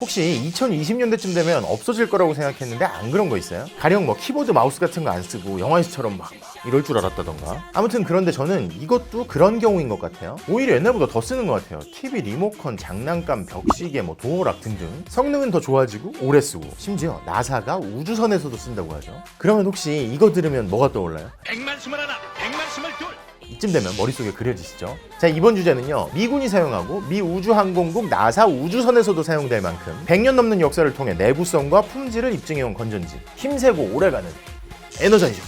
혹시 2020년대쯤 되면 없어질 거라고 생각했는데 안 그런 거 있어요? 가령 뭐 키보드 마우스 같은 거 안 쓰고 영화에서처럼 막, 막 이럴 줄 알았다던가 아무튼 그런데 저는 이것도 그런 경우인 것 같아요 오히려 옛날보다 더 쓰는 것 같아요 TV 리모컨, 장난감, 벽시계, 뭐 도어락 등등 성능은 더 좋아지고 오래 쓰고 심지어 나사가 우주선에서도 쓴다고 하죠 그러면 혹시 이거 들으면 뭐가 떠올라요? 백만 스물 하나, 백만 스물 둘. 이쯤 되면 머릿속에 그려지시죠? 자, 이번 주제는요. 미군이 사용하고 미 우주항공국 나사 우주선에서도 사용될 만큼 100년 넘는 역사를 통해 내구성과 품질을 입증해온 건전지. 힘세고 오래가는 에너전시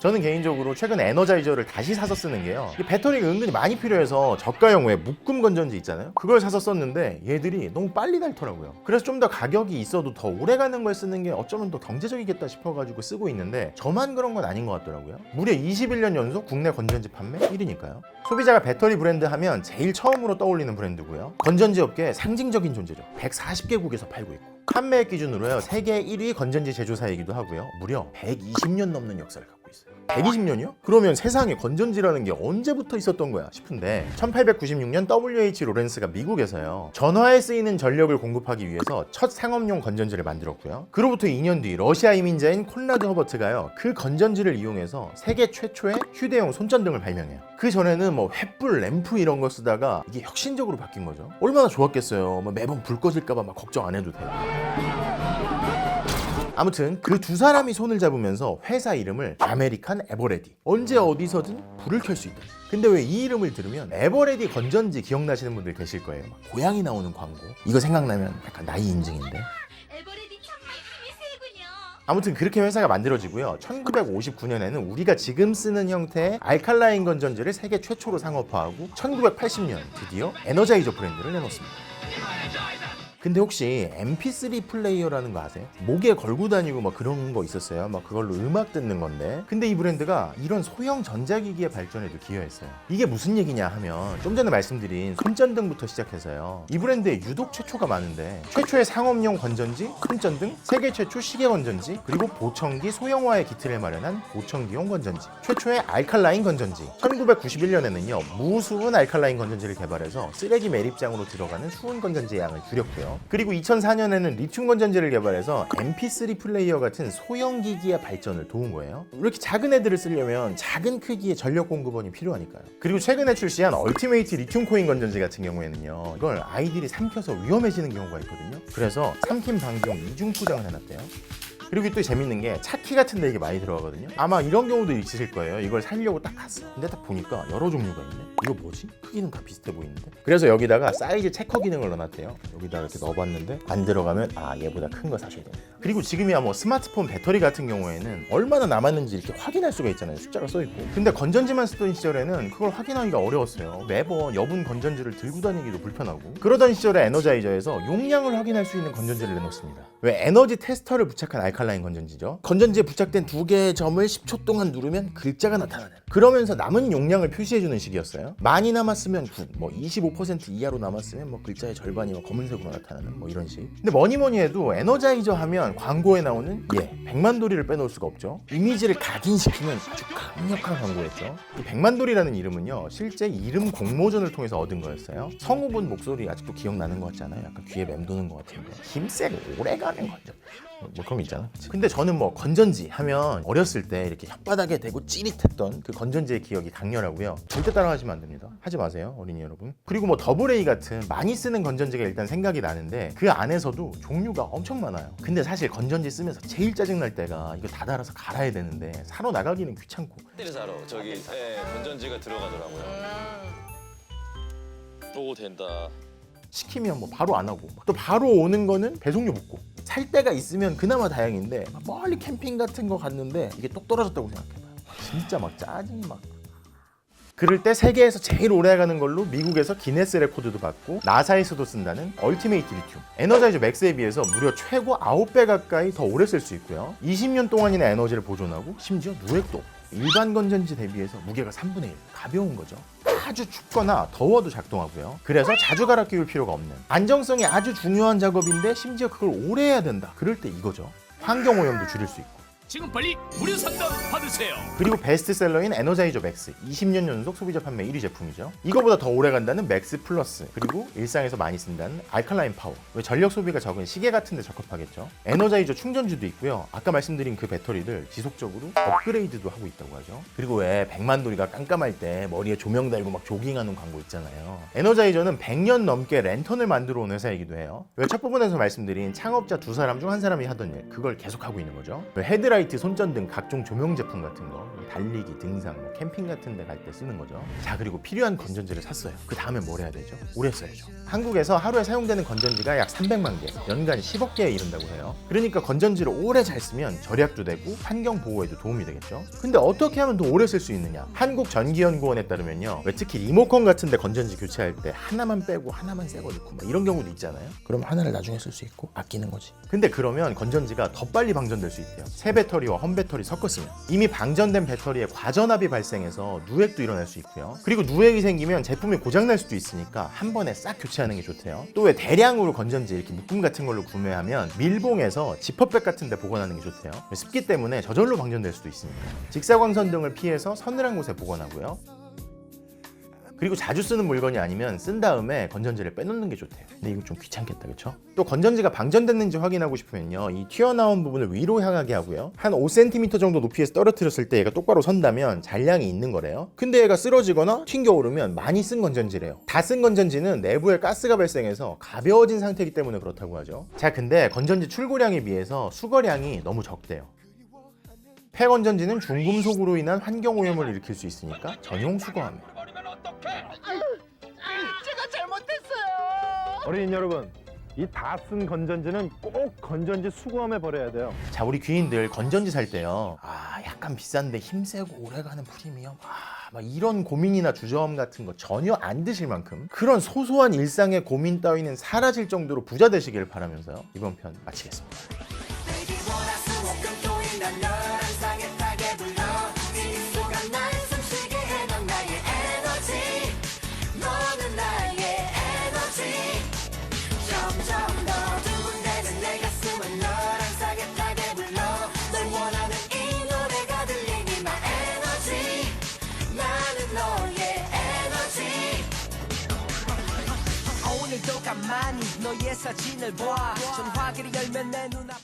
저는 개인적으로 최근 에너자이저를 다시 사서 쓰는 게요. 이 배터리가 은근히 많이 필요해서 저가형 외 묶음 건전지 있잖아요. 그걸 사서 썼는데 얘들이 너무 빨리 닳더라고요. 그래서 좀 더 가격이 있어도 더 오래 가는 걸 쓰는 게 어쩌면 더 경제적이겠다 싶어가지고 쓰고 있는데 저만 그런 건 아닌 것 같더라고요. 무려 21년 연속 국내 건전지 판매 1위니까요. 소비자가 배터리 브랜드 하면 제일 처음으로 떠올리는 브랜드고요. 건전지 업계의 상징적인 존재죠. 140개국에서 팔고 있고. 판매 기준으로요. 세계 1위 건전지 제조사이기도 하고요. 무려 120년 넘는 역사를 갖고. 120년이요? 그러면 세상에 건전지라는 게 언제부터 있었던 거야 싶은데 1896년 WH 로렌스가 미국에서요. 전화에 쓰이는 전력을 공급하기 위해서 첫 상업용 건전지를 만들었고요. 그로부터 2년 뒤 러시아 이민자인 콘라드 허버트가요. 그 건전지를 이용해서 세계 최초의 휴대용 손전등을 발명해요. 그 전에는 뭐 횃불, 램프 이런 거 쓰다가 이게 혁신적으로 바뀐 거죠. 얼마나 좋았겠어요. 뭐 매번 불 꺼질까봐 막 걱정 안 해도 돼요. 아무튼 그 두 사람이 손을 잡으면서 회사 이름을 아메리칸 에버레디. 언제 어디서든 불을 켤 수 있다. 근데 왜 이 이름을 들으면 에버레디 건전지 기억나시는 분들 계실 거예요. 막 고양이 나오는 광고. 이거 생각나면 약간 나이 인증인데. 에버레디 정말 힘이 세군요. 아무튼 그렇게 회사가 만들어지고요. 1959년에는 우리가 지금 쓰는 형태의 알칼라인 건전지를 세계 최초로 상업화하고 1980년 드디어 에너자이저 브랜드를 내놓습니다 근데 혹시 MP3 플레이어라는 거 아세요? 목에 걸고 다니고 막 그런 거 있었어요. 막 그걸로 음악 듣는 건데. 근데 이 브랜드가 이런 소형 전자기기의 발전에도 기여했어요. 이게 무슨 얘기냐 하면 좀 전에 말씀드린 손전등부터 시작해서요. 이 브랜드에 유독 최초가 많은데 최초의 상업용 건전지, 손전등, 세계 최초 시계 건전지, 그리고 보청기 소형화의 기틀을 마련한 보청기용 건전지, 최초의 알칼라인 건전지. 1991년에는요 무수은 알칼라인 건전지를 개발해서 쓰레기 매립장으로 들어가는 수은 건전지의 양을 줄였고요. 그리고 2004년에는 리튬 건전지를 개발해서 MP3 플레이어 같은 소형 기기의 발전을 도운 거예요. 이렇게 작은 애들을 쓰려면 작은 크기의 전력 공급원이 필요하니까요. 그리고 최근에 출시한 얼티메이트 리튬 코인 건전지 같은 경우에는요. 이걸 아이들이 삼켜서 위험해지는 경우가 있거든요. 그래서 삼킴 방지용 이중 포장을 해놨대요. 그리고 또 재밌는 게 차키 같은 데 이게 많이 들어가거든요. 아마 이런 경우도 있으실 거예요. 이걸 살려고 딱 갔어. 근데 딱 보니까 여러 종류가 있네. 이거 뭐지? 크기는 다 비슷해 보이는데. 그래서 여기다가 사이즈 체커 기능을 넣어놨대요. 여기다 이렇게 넣어봤는데 안 들어가면 아 얘보다 큰 거 사셔야 됩니다. 그리고 지금이야 뭐 스마트폰 배터리 같은 경우에는 얼마나 남았는지 이렇게 확인할 수가 있잖아요. 숫자가 써 있고. 근데 건전지만 쓰던 시절에는 그걸 확인하기가 어려웠어요. 매번 여분 건전지를 들고 다니기도 불편하고. 그러던 시절에 에너자이저에서 용량을 확인할 수 있는 건전지를 내놓습니다. 왜 에너지 테스터를 부착한 알 칼라인 건전지죠. 건전지에 부착된 두 개의 점을 10초 동안 누르면 글자가 나타나는. 그러면서 남은 용량을 표시해주는 식이었어요. 많이 남았으면 9, 뭐25% 이하로 남았으면 뭐 글자의 절반이 뭐 검은색으로 나타나는 뭐 이런 식. 근데 뭐니 뭐니 해도 에너자이저 하면 광고에 나오는 예, 백만도리를 빼놓을 수가 없죠. 이미지를 각인시키는 아주 강력한 광고였죠. 이 백만도리라는 이름은요, 실제 이름 공모전을 통해서 얻은 거였어요. 성우분 목소리 아직도 기억나는 것 같지 않아요? 약간 귀에 맴도는 것 같은데. 힘세고 오래가는 건전. 뭐, 뭐 그런 거 있잖아. 근데 저는 뭐 건전지 하면 어렸을 때 이렇게 혓바닥에 대고 찌릿했던 그 건전지의 기억이 강렬하고요. 절대 따라하시면 안 됩니다. 하지 마세요, 어린이 여러분. 그리고 뭐 더블 A 같은 많이 쓰는 건전지가 일단 생각이 나는데 그 안에서도 종류가 엄청 많아요. 근데 사실 건전지 쓰면서 제일 짜증 날 때가 이거 다 달아서 갈아야 되는데 사러 나가기는 귀찮고 사러 저기 예, 건전지가 들어가더라고요. 오 된다. 시키면 뭐 바로 안 하고 또 바로 오는 거는 배송료 붙고 살 때가 있으면 그나마 다행인데 막 멀리 캠핑 같은 거 갔는데 이게 똑 떨어졌다고 생각해봐요. 진짜 막 짜증이 막. 그럴 때 세계에서 제일 오래 가는 걸로 미국에서 기네스 레코드도 받고 나사에서도 쓴다는 얼티메이트 리튬. 에너자이저 맥스에 비해서 무려 최고 9배 가까이 더 오래 쓸 수 있고요. 20년 동안이나 에너지를 보존하고 심지어 누액도. 일반 건전지 대비해서 무게가 3분의 1 가벼운 거죠 아주 춥거나 더워도 작동하고요. 그래서 자주 갈아 끼울 필요가 없는 안정성이 아주 중요한 작업인데 심지어 그걸 오래 해야 된다. 그럴 때 이거죠. 환경 오염도 줄일 수 있고 지금 빨리 무료 상담 받으세요. 그리고 베스트셀러인 에너자이저 맥스 20년 연속 소비자 판매 1위 제품이죠. 이거보다 더 오래 간다는 맥스 플러스 그리고 일상에서 많이 쓴다는 알칼라인 파워. 왜 전력 소비가 적은 시계 같은 데 적합하겠죠. 에너자이저 충전주도 있고요. 아까 말씀드린 그 배터리를 지속적으로 업그레이드도 하고 있다고 하죠. 그리고 왜 백만돌이가 깜깜할 때 머리에 조명 달고 막 조깅하는 광고 있잖아요. 에너자이저는 100년 넘게 랜턴을 만들어 온 회사이기도 해요. 왜 첫 부분에서 말씀드린 창업자 두 사람 중 한 사람이 하던 일 그걸 계속 하고 있는 거죠. 왜 헤드라이트, 손전등, 각종 조명 제품 같은 거 달리기, 등산, 뭐 캠핑 같은 데 갈 때 쓰는 거죠. 자 그리고 필요한 건전지를 샀어요. 그 다음에 뭘 해야 되죠? 오래 써야죠. 한국에서 하루에 사용되는 건전지가 약 300만 개, 연간 10억 개에 이른다고 해요. 그러니까 건전지를 오래 잘 쓰면 절약도 되고 환경 보호에도 도움이 되겠죠. 근데 어떻게 하면 더 오래 쓸 수 있느냐? 한국전기연구원에 따르면요. 왜 특히 리모컨 같은 데 건전지 교체할 때 하나만 빼고 하나만 새 거 넣고 막 이런 경우도 있잖아요. 그럼 하나를 나중에 쓸 수 있고 아끼는 거지. 근데 그러면 건전지가 더 빨리 방전될 수 있대요. 새배 터리와 헌 배터리 섞었으면 이미 방전된 배터리에 과전압이 발생해서 누액도 일어날 수 있고요. 그리고 누액이 생기면 제품이 고장날 수도 있으니까 한 번에 싹 교체하는 게 좋대요. 또 왜 대량으로 건전지 이렇게 묶음 같은 걸로 구매하면 밀봉해서 지퍼백 같은 데 보관하는 게 좋대요. 습기 때문에 저절로 방전될 수도 있으니까. 직사광선 등을 피해서 서늘한 곳에 보관하고요. 그리고 자주 쓰는 물건이 아니면 쓴 다음에 건전지를 빼놓는 게 좋대요. 근데 이거 좀 귀찮겠다, 그렇죠? 또 건전지가 방전됐는지 확인하고 싶으면요, 이 튀어나온 부분을 위로 향하게 하고요, 한 5cm 정도 높이에서 떨어뜨렸을 때 얘가 똑바로 선다면 잔량이 있는 거래요. 근데 얘가 쓰러지거나 튕겨 오르면 많이 쓴 건전지래요. 다 쓴 건전지는 내부에 가스가 발생해서 가벼워진 상태이기 때문에 그렇다고 하죠. 자, 근데 건전지 출고량에 비해서 수거량이 너무 적대요. 폐건전지는 중금속으로 인한 환경 오염을 일으킬 수 있으니까 전용 수거합니다. 어린이 여러분, 이 다 쓴 건전지는 꼭 건전지 수거함에 버려야 돼요. 자 우리 귀인들 건전지 살 때요. 아 약간 비싼데 힘세고 오래가는 프리미엄? 아, 막 이런 고민이나 주저함 같은 거 전혀 안 드실 만큼 그런 소소한 일상의 고민 따위는 사라질 정도로 부자 되시길 바라면서요. 이번 편 마치겠습니다 가만히 너의 사진을 봐 전화기를 열면 내 눈앞